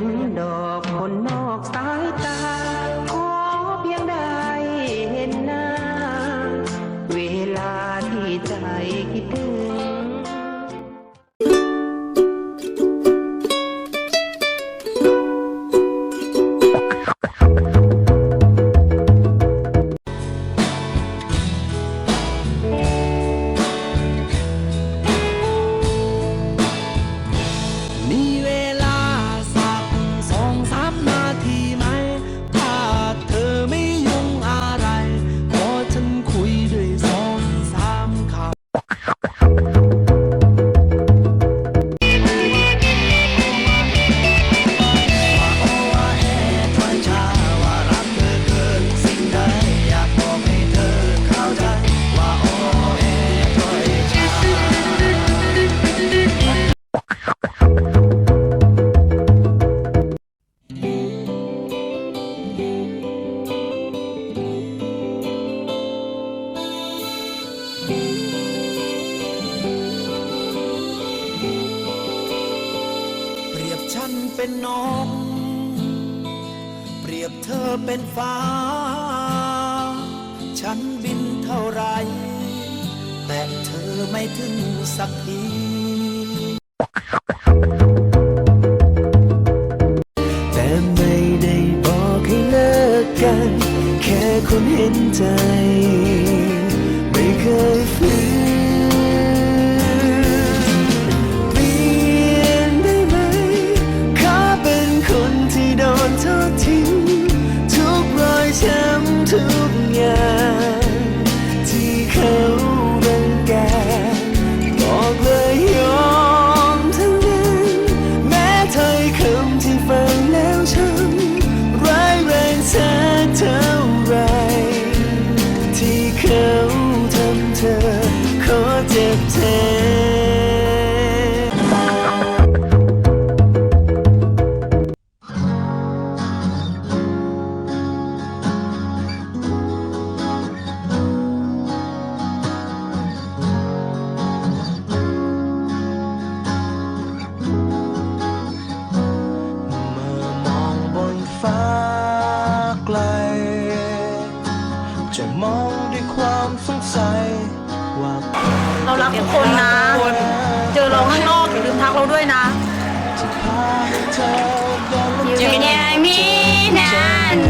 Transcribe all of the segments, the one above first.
No. ฉันเป็นนก เปรียบเธอเป็นฟ้า ฉันบินเท่าไร แต่เธอไม่ถึงสักทีแต่ไม่ได้บอกให้เลิกกัน แค่คนเห็นใจ เรารักทุกคนนะ เจอเราข้างนอกอย่าลืมทักเราด้วยนะจะพาให้เธอเดินลงอยู่อย่างนี้นาน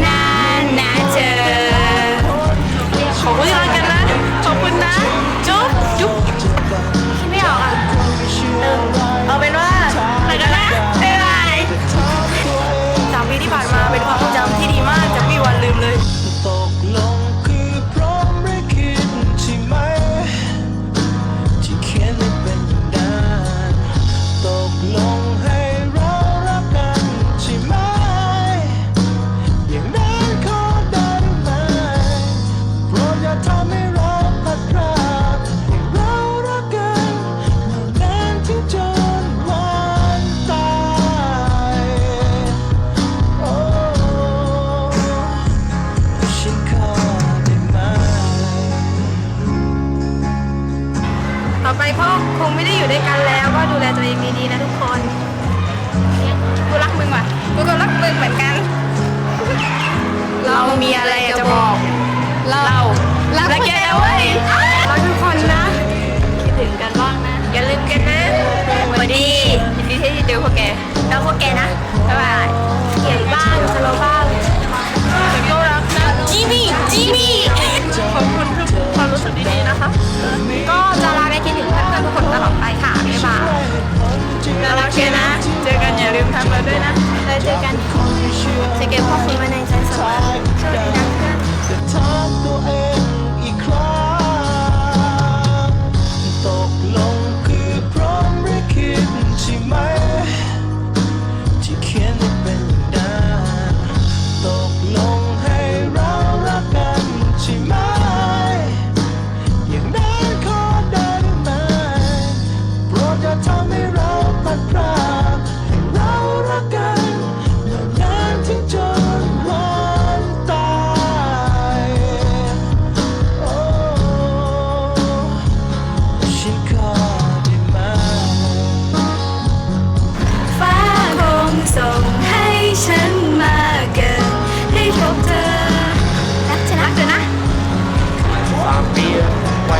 นาน วพวกแกนะบ๊ายบายเกลียดบ้างสโลบ้างแต่ก็รักนะจีมี่จีมี่ขอบคุณทุกความรู้สึกดีๆนะคะ ก็จะลาไปคิดถึงเพื่อนๆทุกคนตลอดไปค่ะบ๊ายบายแล้วโอเคนะเจอกันอย่าลืมทำมาด้วยนะแล้วเจอกันจะเก็บข้อคุณไว้ในใจเสมอโชคดีนะเพื่อน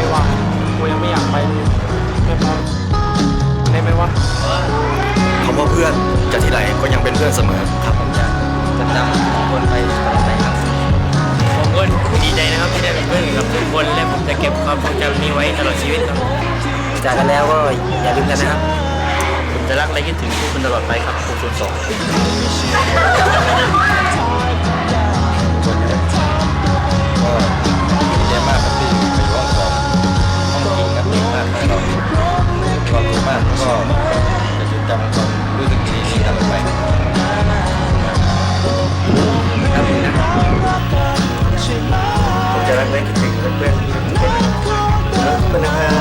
วว่ะกูยังไม่อยากไปเลยไม่พอได้ไหมวะคำว่าเพื่อนจะที่ไหนก็ยังเป็นเพื่อนเสมอครับผมจะจะจำทุกคนไปตลอดไปครับผมก็ดีใจนะครับที่ได้เป็นเพื่อนกับทุกคนและผมจะเก็บความทรงจำนี้ไว้ตลอดชีวิตครับจากกันแล้วก็อย่าลืมกันนะครับผมจะรักและคิดถึงทุกคนตลอดไปครับคุณสอง คิดถึงเพื่อนๆทุกคนนะครับ